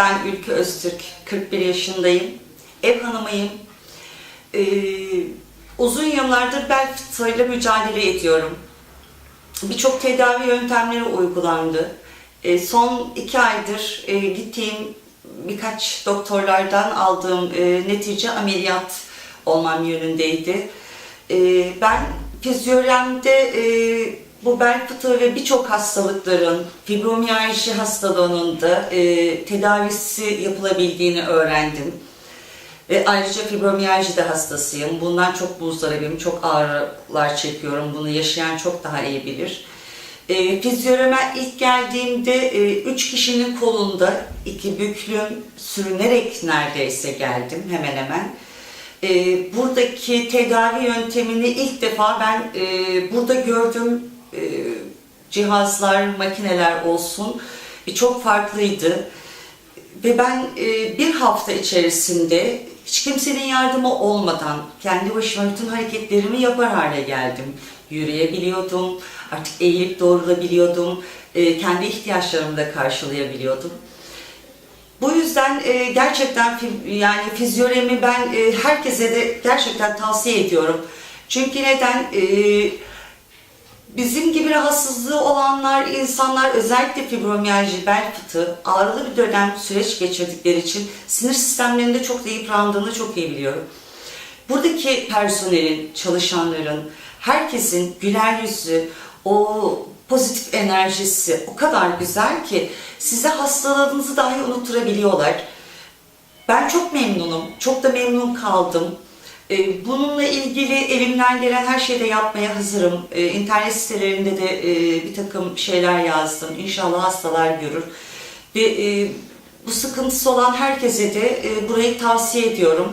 Ben Ülke Öztürk, 41 yaşındayım. Ev hanımıyım. Ee, uzun yıllardır bel fıtığıyla mücadele ediyorum. Birçok tedavi yöntemleri uygulandı. Ee, son iki aydır e, gittiğim birkaç doktorlardan aldığım e, netice ameliyat olmam yönündeydi. Ee, ben fizyolojimde e, bu bel fıtığı ve birçok hastalıkların fibromiyalji hastalığının da e, tedavisi yapılabildiğini öğrendim. Ve ayrıca fibromiyalji de hastasıyım. Bundan çok muzdaribim, çok ağrılar çekiyorum. Bunu yaşayan çok daha iyi bilir. E, fizyolojime ilk geldiğimde e, üç kişinin kolunda iki büklüm sürünerek neredeyse geldim hemen hemen. E, buradaki tedavi yöntemini ilk defa ben e, burada gördüm cihazlar, makineler olsun e, çok farklıydı. Ve ben e, bir hafta içerisinde hiç kimsenin yardımı olmadan kendi başıma bütün hareketlerimi yapar hale geldim. Yürüyebiliyordum, artık eğilip doğrulabiliyordum, e, kendi ihtiyaçlarımı da karşılayabiliyordum. Bu yüzden e, gerçekten yani fizyolemi ben e, herkese de gerçekten tavsiye ediyorum. Çünkü neden? E, bizim gibi rahatsızlığı olanlar, insanlar özellikle fibromiyalji, bel fıtığı ağrılı bir dönem süreç geçirdikleri için sinir sistemlerinde çok da yıprandığını çok iyi biliyorum. Buradaki personelin, çalışanların, herkesin güler yüzü, o pozitif enerjisi o kadar güzel ki size hastalığınızı dahi unutturabiliyorlar. Ben çok memnunum, çok da memnun kaldım. Ee, Bununla ilgili elimden gelen her şeyi de yapmaya hazırım. Ee, İnternet sitelerinde de e, bir takım şeyler yazdım. İnşallah hastalar görür. Ve e, bu sıkıntısı olan herkese de e, burayı tavsiye ediyorum.